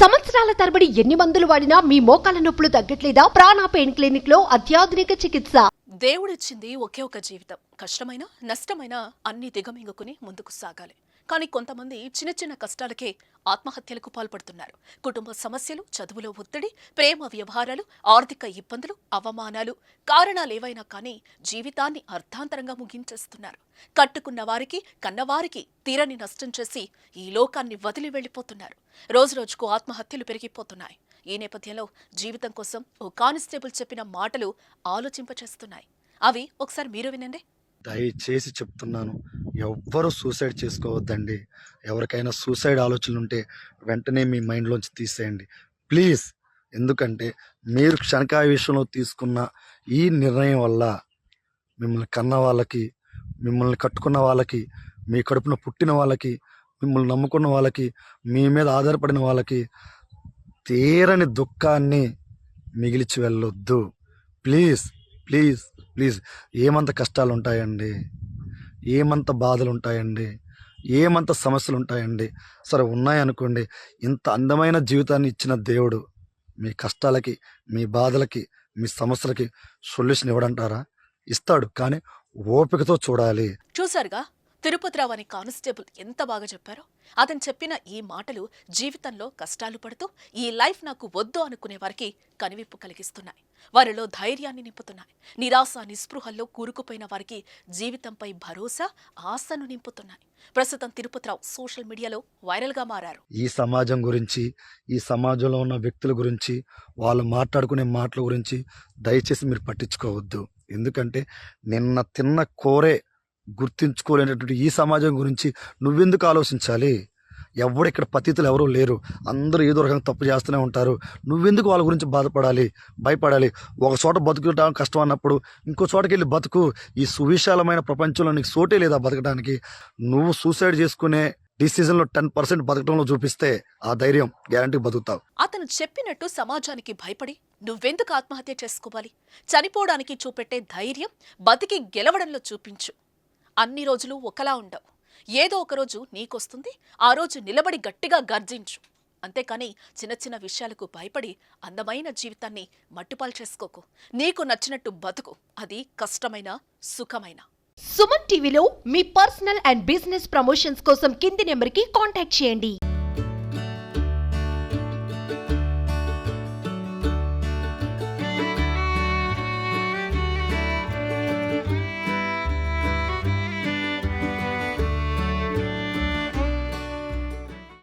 సంవత్సరాల తరబడి ఎన్ని మందులు వాడినా మీ మోకాల నొప్పులు తగ్గట్లేదా? ప్రాణ పెయిన్ క్లినిక్లో అత్యాధునిక చికిత్స. దేవుడిచ్చింది ఒకే ఒక జీవితం. కష్టమైన నష్టమైన అన్ని దిగమింగుకుని ముందుకు సాగాలి. కానీ కొంతమంది చిన్న చిన్న కష్టాలకే ఆత్మహత్యలకు పాల్పడుతున్నారు. కుటుంబ సమస్యలు చదువులో ఒత్తిడి ప్రేమ వ్యవహారాలు ఆర్థిక ఇబ్బందులు అవమానాలు కారణాలేవైనా కానీ జీవితాన్ని అర్థాంతరంగా ముగించేస్తున్నారు. కట్టుకున్న వారికి కన్నవారికి తీరని నష్టం చేసి ఈ లోకాన్ని వదిలి వెళ్ళిపోతున్నారు. రోజురోజుకు ఆత్మహత్యలు పెరిగిపోతున్నాయి. ఈ నేపథ్యంలో జీవితం కోసం ఓ కానిస్టేబుల్ చెప్పిన మాటలు ఆలోచింపచేస్తున్నాయి. అవి ఒకసారి మీరు వినండి. దయచేసి చెప్తున్నాను ఎవ్వరూ సూసైడ్ చేసుకోవద్దండి. ఎవరికైనా సూసైడ్ ఆలోచనలు ఉంటే వెంటనే మీ మైండ్లోంచి తీసేయండి. ప్లీజ్ ఎందుకంటే మీరు క్షణకాయ విషయంలో తీసుకున్న ఈ నిర్ణయం వల్ల మిమ్మల్ని కన్న వాళ్ళకి మిమ్మల్ని కట్టుకున్న వాళ్ళకి మీ కడుపున పుట్టిన వాళ్ళకి మిమ్మల్ని నమ్ముకున్న వాళ్ళకి మీ మీద ఆధారపడిన వాళ్ళకి తీరని దుఃఖాన్ని మిగిల్చి వెళ్ళొద్దు. Please please. ప్లీజ్ ఏమంత కష్టాలు ఉంటాయండి ఏమంత బాధలు ఉంటాయండి ఏమంత సమస్యలు ఉంటాయండి సరే ఉన్నాయనుకోండి ఇంత అందమైన జీవితాన్ని ఇచ్చిన దేవుడు మీ కష్టాలకి మీ బాధలకి మీ సమస్యలకి సొల్యూషన్ ఇవ్వడంటారా? ఇస్తాడు కానీ ఓపికతో చూడాలి. చూసారుగా తిరుపతిరావు అనే కానిస్టేబుల్ ఎంత బాగా చెప్పారో అతను చెప్పిన ఈ మాటలు జీవితంలో కష్టాలు పడుతూ ఈ లైఫ్ నాకు వద్దు అనుకునే వారికి కనివిప్పు కలిగిస్తున్నాయి. వారిలో ధైర్యాన్ని నింపుతున్నాయి. నిరాశ నిస్పృహల్లో కూరుకుపోయిన వారికి జీవితంపై భరోసా ఆశను నింపుతున్నాయి. ప్రస్తుతం తిరుపతిరావు సోషల్ మీడియాలో వైరల్గా మారారు. ఈ సమాజం గురించి ఈ సమాజంలో ఉన్న వ్యక్తుల గురించి వాళ్ళు మాట్లాడుకునే మాటల గురించి దయచేసి మీరు పట్టించుకోవద్దు. ఎందుకంటే నిన్న తిన్న కోరే గుర్తించుకోలేనటువంటి ఈ సమాజం గురించి నువ్వెందుకు ఆలోచించాలి? ఎవడు ఇక్కడ పతితులు ఎవరూ లేరు. అందరూ ఏదో రకంగా తప్పు చేస్తూనే ఉంటారు. నువ్వెందుకు వాళ్ళ గురించి బాధపడాలి భయపడాలి? ఒక చోట బతుకుటం కష్టం అన్నప్పుడు ఇంకో చోటకి వెళ్ళి బతుకు. ఈ సువిశాలమైన ప్రపంచంలో నీకు సోటే లేదా బతకడానికి. నువ్వు సూసైడ్ చేసుకునే డిసిజన్లో టెన్ పర్సెంట్ బతకడంలో చూపిస్తే ఆ ధైర్యం గ్యారంటీ బతుకుతావు. అతను చెప్పినట్టు సమాజానికి భయపడి నువ్వెందుకు ఆత్మహత్య చేసుకోవాలి? చనిపోవడానికి చూపెట్టే ధైర్యం బతికి గెలవడంలో చూపించు. అన్ని రోజులు ఒకలా ఉండవు. ఏదో ఒక రోజు నీకొస్తుంది ఆ రోజు నిలబడి గట్టిగా గర్జించు. అంతేకాని చిన్న చిన్న విషయాలకు భయపడి అందమైన జీవితాన్ని మట్టుపాలు చేసుకోకు. నీకు నచ్చినట్టు బతుకు. అది కష్టమైన సుఖమైన. సుమన్ టీవీలో మీ పర్సనల్ అండ్ బిజినెస్ ప్రమోషన్స్ కోసం కింది నెంబర్కి కాంటాక్ట్ చేయండి.